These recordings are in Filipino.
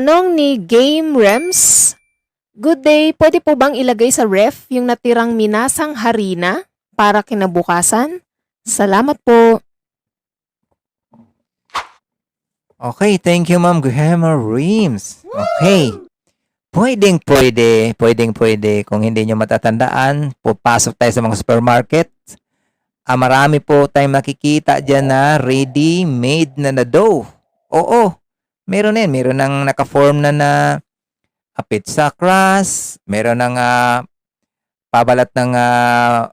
Tanong ni Game Rems. Good day, pwede po bang ilagay sa ref yung natirang minasang harina para kinabukasan? Salamat po. Okay, thank you Ma'am Gemma Reams. Okay. Pwedeng pwede, pwedeng pwede. Kung hindi nyo matatandaan, pupasok tayo sa mga supermarket. Ah, marami po tayong makikita dyan na ready-made na na dough. Oo, meron yan. Meron ng naka-form na na ah, pizza crust. Meron ng ah, pabalat ng ah,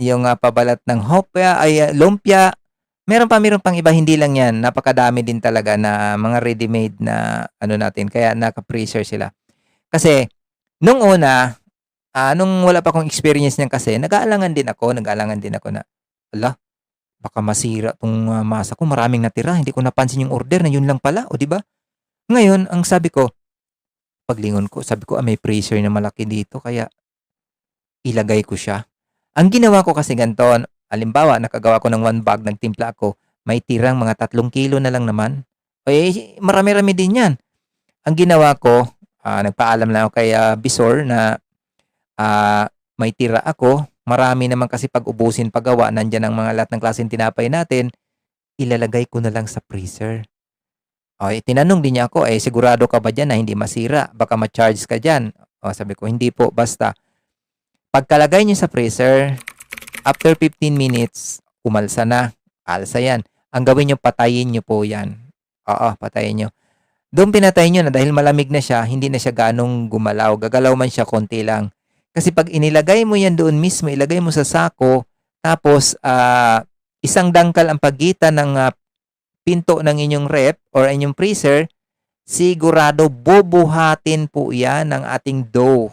yung ah, pabalat ng hopya, ay ah, lumpia. Meron pa, meron pang iba, hindi lang yan. Napakadami din talaga na mga ready-made na ano natin. Kaya naka-freezer sila. Kasi, nung una, ah, nung wala pa akong experience niyan kasi, nag-aalangan din ako, nag-aalangan din ako na, ala, baka masira tong ah, masa ko, maraming natira, hindi ko napansin yung order na yun lang pala, o di ba? Ngayon, ang sabi ko, paglingon ko, sabi ko, ah, may freezer na malaki dito, kaya ilagay ko siya. Ang ginawa ko kasi ganito, halimbawa, nakagawa ko ng one bag, nagtimpla ako, may tirang mga tatlong kilo na lang naman. Eh, marami-rami din yan. Ang ginawa ko, ah, nagpaalam lang ako kay ah, Bisor na ah, may tira ako. Marami naman kasi pag ubusin paggawa, nandyan ang mga lahat ng klaseng tinapay natin, ilalagay ko na lang sa freezer. Okay, tinanong din niya ako, eh sigurado ka ba dyan na hindi masira? Baka ma-charge ka dyan. O, sabi ko, hindi po, basta. Pagkalagay niyo sa freezer, after 15 minutes, umalsa na. Alsa yan. Ang gawin niyo, patayin niyo po yan. Oo, patayin niyo. Doon pinatay niyo na dahil malamig na siya, hindi na siya ganong gumalaw. Gagalaw man siya konti lang. Kasi pag inilagay mo yan doon mismo, ilagay mo sa sako, tapos ah, isang dangkal ang pagitan ng ah, pinto ng inyong rep or inyong freezer, sigurado bubuhatin po yan ng ating dough.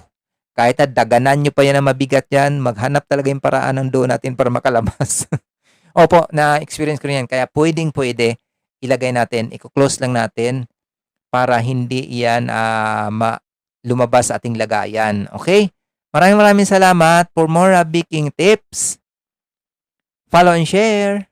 Kahit na daganan nyo pa yan na mabigat yan, maghanap talaga yung paraan ng dough natin para makalabas. Opo, na-experience ko rin yan. Kaya pwedeng pwede, ilagay natin, i-close lang natin para hindi yan ma- lumabas ating lagayan. Okay? Maraming maraming salamat. For more baking tips, follow and share.